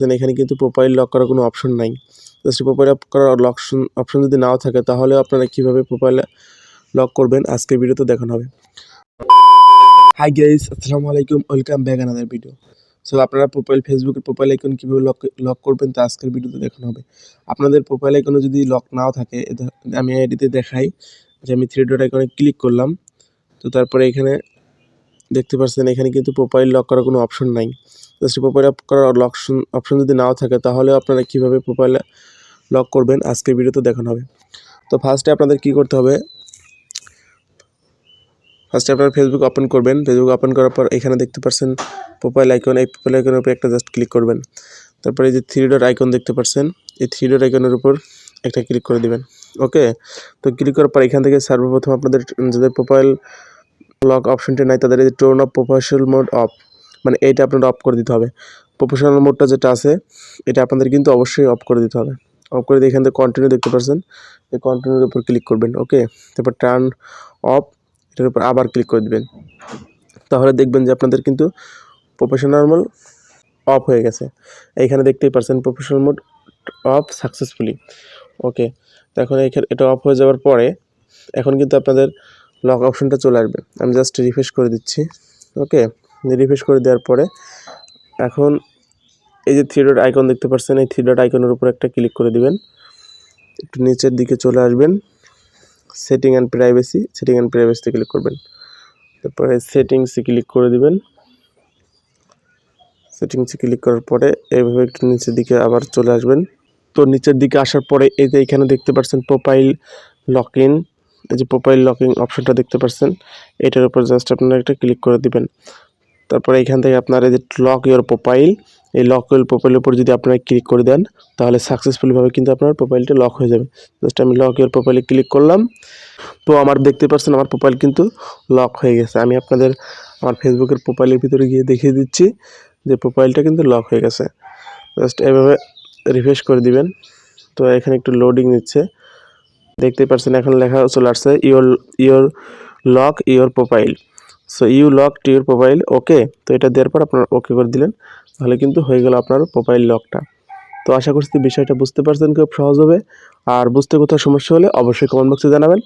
দেন এখানে কিন্তু profile lock করার কোনো অপশন নাই। জাস্ট প্রোফাইল লক করার অপশন অপশন যদি নাও থাকে, তাহলে আপনারা কীভাবে প্রোফাইল লক করবেন? আজকের ভিডিওতে দেখানো হবে। হাই গাইস আসসালামু আলাইকুম welcome back another video so আপনারা প্রোফাইল ফেসবুকের প্রোফাইল আইকন কীভাবে লক লক করবেন তা আজকের ভিডিওতে দেখানো হবে। আপনাদের প্রোফাইল আইকনে যদি লক নাও থাকে আমি আইডিতে দেখাই। যে আমি থ্রি ডট আইকনে ক্লিক করলাম, তো তারপরে এখানে দেখতে পাচ্ছেন এখানে কিন্তু প্রোফাইল লক করার কোনো অপশন নাই। জাস্ট প্রোফাইল লক করার অপশন অপশন যদি নাও থাকে তাহলে আপনারা কীভাবে প্রোফাইল লক করবেন? আজকের ভিডিওতে দেখানো হবে। তো ফার্স্টে আপনাদের কী করতে হবে? ফার্স্টে আপনারা ফেসবুক ওপেন করবেন। ফেসবুক ওপেন করার পর এখানে দেখতে পাচ্ছেন প্রোফাইল আইকন এই প্রোফাইল আইকনের উপর একটা জাস্ট ক্লিক করবেন। তারপরে এই যে থ্রি ডট আইকন দেখতে পাচ্ছেন এই থ্রি ডট আইকনের উপর একটা ক্লিক করে দিবেন। ওকে তো ক্লিক করার পর এখান থেকে সর্বপ্রথম আপনাদের যাদের প্রোফাইল লক অপশনটি নাই, তাদের এই turn off professional mode off মানে এইটা আপনাদের অফ করে দিতে হবে। প্রফেশনাল মোডটা যেটা আছে, এটা আপনাদের কিন্তু অবশ্যই অফ করে দিতে হবে। অফ করে দিয়ে এখান থেকে কন্টিনিউ দেখতে পাচ্ছেন এই কন্টিনিউর উপর ক্লিক করবেন ওকে তারপর টার্ন অফ এটার উপর আবার ক্লিক করে দিবেন। তাহলে দেখবেন যে আপনাদের কিন্তু প্রফেশনাল মোড অফ হয়ে গেছে। এইখানে দেখতেই পাচ্ছেন professional mode off successfully okay তো এখানে এটা অফ হয়ে যাওয়ার পরে, এখন কিন্তু আপনাদের লক অপশনটা চলে আসবে। আমি জাস্ট রিফ্রেশ করে দিচ্ছি। ওকে রিফ্রেশ করে দেওয়ার পরে এখন এই যে থ্রি ডট আইকন দেখতে পাচ্ছেন, এই থ্রি ডট আইকনের উপর একটা ক্লিক করে দিবেন। একটু নিচের দিকে চলে আসবেন। Setting and privacy setting and প্রাইভেসিতে click করবেন। তারপরে সেটিংসে ক্লিক করে দিবেন। সেটিংসে ক্লিক করার পরে এইভাবে একটু নিচের দিকে আবার চলে আসবেন। তো নিচের দিকে আসার পরে এই যে এখানে দেখতে পাচ্ছেন প্রোফাইল লক ইন এই যে প্রোফাইল লকিং অপশনটা দেখতে পাচ্ছেন এটার উপর জাস্ট আপনারা একটা ক্লিক করে দিবেন। তারপরে এখান থেকে আপনার এই যে লক ইওর প্রোফাইল এই লক ইওর প্রোফাইলের উপর যদি আপনারা ক্লিক করে দেন, তাহলে সাকসেসফুলিভাবে কিন্তু আপনার প্রোফাইলটা লক হয়ে যাবে। জাস্ট আমি লক ইওর প্রোফাইলে ক্লিক করলাম, তো আমার দেখতে পাচ্ছেন আমার প্রোফাইল কিন্তু লক হয়ে গেছে। আমি আপনাদের আমার ফেসবুকের প্রোফাইলের ভিতরে গিয়ে দেখিয়ে দিচ্ছি যে প্রোফাইলটা কিন্তু লক হয়ে গেছে। জাস্ট এভাবে রিফ্রেশ করে দিবেন। তো এখানে একটু লোডিং নিচ্ছে। দেখতে পাচ্ছেন এখন লেখা চলে আসছে your your lock your profile so you lock to your profile okay তো এটা দেওয়ার পর আপনার ওকে করে দিলেন, তাহলে কিন্তু হয়ে গেল আপনার প্রোফাইল লকটা তো আশা করছি বিষয়টা বুঝতে পারছেন, খুব সহজ হবে। আর বুঝতে কোথাও সমস্যা হলে অবশ্যই কমেন্ট বক্সে জানাবেন।